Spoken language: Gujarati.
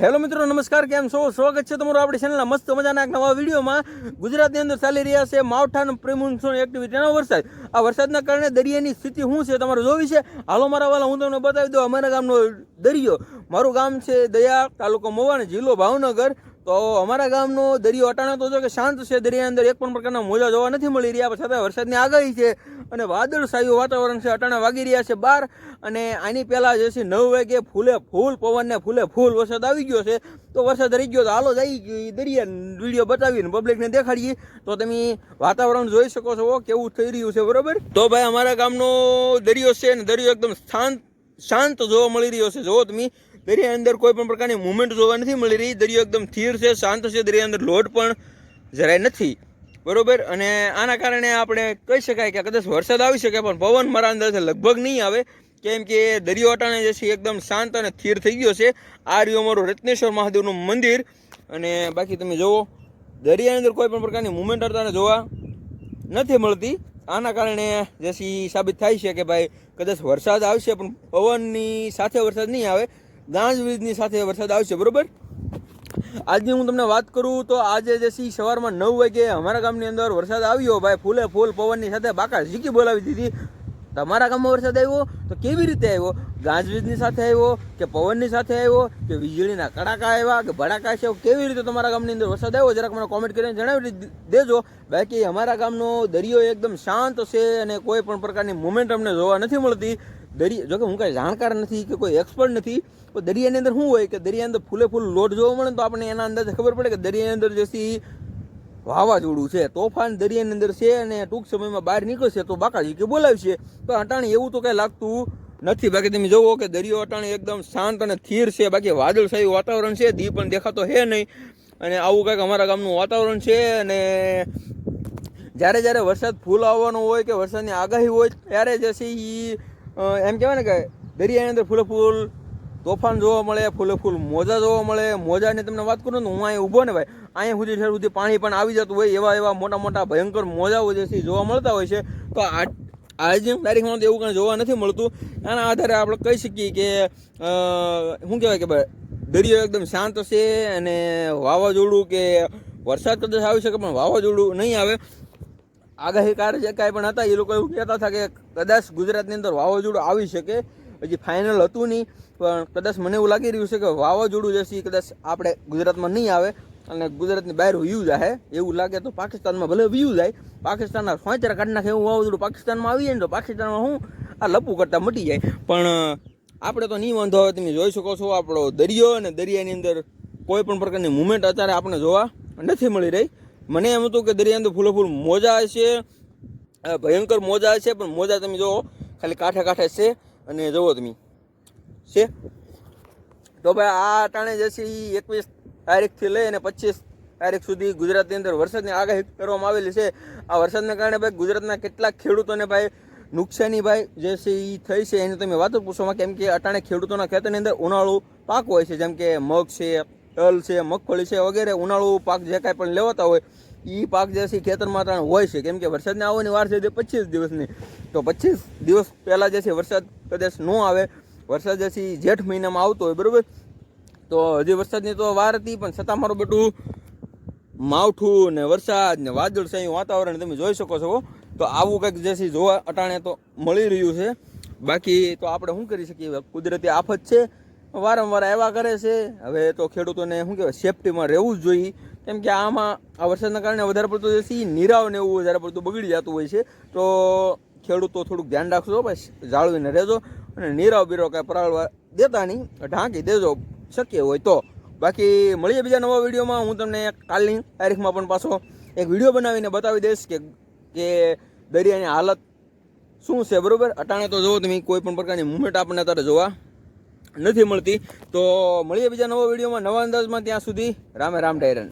હેલો મિત્રો, નમસ્કાર, કેમ છો? સ્વાગત છે તમારું આપણી ચેનલના મસ્ત મજાના એક નવા વિડીયોમાં. ગુજરાતની અંદર ચાલી રહ્યા છે માવઠાનું પ્રેમોન્સૂન એક્ટિવિટીનો વરસાદ. આ વરસાદના કારણે દરિયાની સ્થિતિ શું છે તમારે જોવી છે? હાલો, મારા વાલા, હું તમને બતાવી દઉં અમારા ગામનો દરિયો. મારું ગામ છે દયા, તાલુકો મોવાણ, જિલ્લો ભાવનગર. તો અમારા ગામનો દરિયો અટાણો તો જો કે શાંત છે, દરિયાની અંદર એક પણ પ્રકારના મોજા જોવા નથી મળી રહ્યા. છતાં વરસાદની આગાહી છે અને વાદળછાયું વાતાવરણ છે, અટાણા વાગી રહ્યા છે બાર અને આની પહેલાં જે છે, નવ વાગે ફૂલે ફૂલ પવનને ફૂલે ફૂલ વરસાદ આવી ગયો છે. તો વરસાદ રહી ગયો તો હાલો જઈ દરિયા વીડિયો બતાવીને પબ્લિકને દેખાડીએ. તો તમે વાતાવરણ જોઈ શકો છો કેવું થઈ રહ્યું છે, બરાબર? તો ભાઈ અમારા ગામનો દરિયો છે ને દરિયો એકદમ શાંત શાંત જોવા મળી રહ્યો છે. જુઓ તમે દરિયા અંદર કોઈ પણ પ્રકારની મુવમેન્ટ જોવા નથી મળી રહી. દરિયો એકદમ સ્થિર છે, શાંત છે દરિયા અંદર લોટ પણ જરાય નથી. બરોબર? અને આના કારણે આપણે કહી શકાય કે કદાચ વરસાદ આવી શકે, પણ પવન મારા અંદાજે લગભગ નહીં આવે. કેમ કે દરિયો અટાણે જે છે એકદમ શાંત અને સ્થિર થઈ ગયો છે. આ રહ્યું અમારું રત્નેશ્વર મહાદેવનું મંદિર. અને બાકી તમે જુઓ, દરિયાની અંદર કોઈ પણ પ્રકારની મુવમેન્ટ અટાણે જોવા નથી મળતી. આના કારણે જે સાબિત થાય છે કે ભાઈ, કદાચ વરસાદ આવશે, પણ પવનની સાથે વરસાદ નહીં આવે. ગાજવીજની સાથે વરસાદ આવશે બરોબર? આજની હું તમને વાત કરું તો આજે જે સી સવારમાં નવ વાગે અમારા ગામની અંદર વરસાદ આવ્યો. ભાઈ, ફૂલે ફૂલ પવનની સાથે બાકા ઝીકી બોલાવી દીધી. તમારા ગામમાં વરસાદ આવ્યો? તો કેવી રીતે આવ્યો? ગાજવીજની સાથે આવ્યો કે પવનની સાથે આવ્યો કે વીજળીના કડાકા આવ્યા કે ભડાકા છે? કેવી રીતે તમારા ગામની અંદર વરસાદ આવ્યો? જરાક મને કોમેન્ટ કરીને જણાવી દેજો. બાકી અમારા ગામનો દરિયો એકદમ શાંત છે અને કોઈ પણ પ્રકારની મુમેન્ટ અમને જોવા નથી મળતી. દરિયા જોકે હું કાંઈ જાણકાર નથી કે કોઈ એક્સપર્ટ નથી તો દરિયાની અંદર શું હોય કે દરિયા અંદર ફૂલે ફૂલ લોટ જોવા મળે તો આપણને એના અંદાજે ખબર પડે કે દરિયાની અંદર જેથી વાવાઝોડું છે, તોફાન દરિયાની અંદર છે અને ટૂંક સમયમાં બહાર નીકળશે તો બાકાજી કે બોલાવશે. તો અટાણે એવું તો કંઈ લાગતું નથી. બાકી તમે જોવો કે દરિયો અટાણે એકદમ શાંત અને સ્થિર છે. બાકી વાદળછાયું વાતાવરણ છે, દી પણ દેખાતો હે નહીં. અને આવું કંઈક અમારા ગામનું વાતાવરણ છે અને જ્યારે જ્યારે વરસાદ ફૂલ આવવાનો હોય કે વરસાદની આગાહી હોય, ત્યારે જે છે એ એમ કહેવાય ને કે દરિયાની અંદર ફૂલે ફૂલ, તોફાન જોવા મળે, ફૂલે ફૂલ મોજા જોવા મળે. મોજાની તમને વાત કરું ને, હું અહીંયા ઊભો ને ભાઈ અહીંયા સુધી ઠેર સુધી પાણી પણ આવી જતું હોય એવા એવા મોટા મોટા ભયંકર મોજાઓ જે છે જોવા મળતા હોય છે. તો આ આજની તારીખમાં તો એવું કંઈ જોવા નથી મળતું. આના આધારે આપણે કહી શકીએ કે શું કહેવાય કે ભાઈ, દરિયો એકદમ શાંત છે અને વાવાઝોડું કે વરસાદ કદાચ આવી શકે પણ વાવાઝોડું નહીં આવે. આગાહીકાર જે કાંઈ પણ હતા, એ લોકો એવું કહેતા હતા કે કદાચ ગુજરાતની અંદર વાવાઝોડું આવી શકે, હજી ફાઇનલ હતું નહીં, પણ કદાચ મને એવું લાગી રહ્યું છે કે વાવાઝોડું જે છે કદાચ આપણે ગુજરાતમાં નહીં આવે અને ગુજરાતની બહાર વ્યૂ જાય એવું લાગે તો પાકિસ્તાનમાં ભલે વ્યૂ જાય, પાકિસ્તાનના સોંચરા કાઢી નાખે એવું વાવાઝોડું પાકિસ્તાનમાં આવી જાય ને તો પાકિસ્તાનમાં હું આ લપુ કરતાં મટી જાય. પણ આપણે તો નહીં વાંધો આવે, તમે જોઈ શકો છો આપણો દરિયો અને દરિયાની અંદર કોઈ પણ પ્રકારની મુવમેન્ટ અત્યારે આપણે જોવા નથી મળી રહી. મને એમ હતું કે દરિયા અંદર ફૂલો ફૂલ મોજા હશે. ભયંકર મોજા છે પણ મોજા તમે જુઓ, ખાલી કાંઠે કાંઠે છે અને જુઓ તમે. છે? તો ભાઈ આ ટાણે જે છે એ એકવીસ તારીખથી લઈ અને પચીસ તારીખ સુધી ગુજરાતની અંદર વરસાદની આગાહી કરવામાં આવેલી છે. આ વરસાદના કારણે ભાઈ ગુજરાતના કેટલાક ખેડૂતોને ભાઈ નુકસાની ભાઈ જે છે એ થઈ છે, એની તમે વાતો પૂછોમાં કેમ કે અટાણે ખેડૂતોના ખેતરની અંદર ઉનાળુ પાક હોય છે, જેમ કે મગ છે તલ છે, મગફળી છે, વગેરે ઉનાળુ પાક જે કાંઈ પણ લેવાતા હોય એ પાક જે છે ખેતરમાં ત્રણ હોય છે. કેમ કે વરસાદને આવવાની વાર છે તે પચીસ દિવસની. તો પચીસ દિવસ પહેલાં જે છે વરસાદ કદાચ ન આવે, વરસાદ જે છે જેઠ મહિનામાં આવતો હોય, બરાબર? તો હજી વરસાદની તો વાર હતી, પણ છતાં મારું બેટું માવઠું ને વરસાદ ને વાદળછાયું વાતાવરણ તમે જોઈ શકો છો. તો આવું કંઈક જે છે જોવા અટાણે તો મળી રહ્યું છે. બાકી તો આપણે શું કરી શકીએ? કુદરતી આફત છે. વારંવાર આવ્યા કરે છે. હવે તો ખેડૂતોને શું કહેવાય સેફટીમાં રહેવું જ જોઈએ. કેમ કે આમાં આ વરસાદના કારણે વધારે પડતું જે છે ઈ નીરાવ ને એવું વધારે પડતું બગડી જતું હોય છે. તો ખેડૂતો થોડુંક ધ્યાન રાખજો બસ જાળવીને રહેજો અને નીરાવ બીરાવ કાંઈ પરાળવા દેતા નહીં, ઢાંકી દેજો, શક્ય હોય તો. બાકી મળીએ બીજા નવા વિડીયોમાં. હું તમને કાલની તારીખમાં પણ પાછો એક વીડિયો બનાવીને બતાવી દઈશ કે કે દરિયાની હાલત શું છે, બરાબર? અટાણે તો જુઓ તમે, કોઈ પણ પ્રકારની મુવમેન્ટ આપણને અત્યારે જોવા નથી મળતી તો મળીએ બીજા નવા વિડીયોમાં નવા અંદાજમાં. ત્યાં સુધી રામે રામ ડાયરન.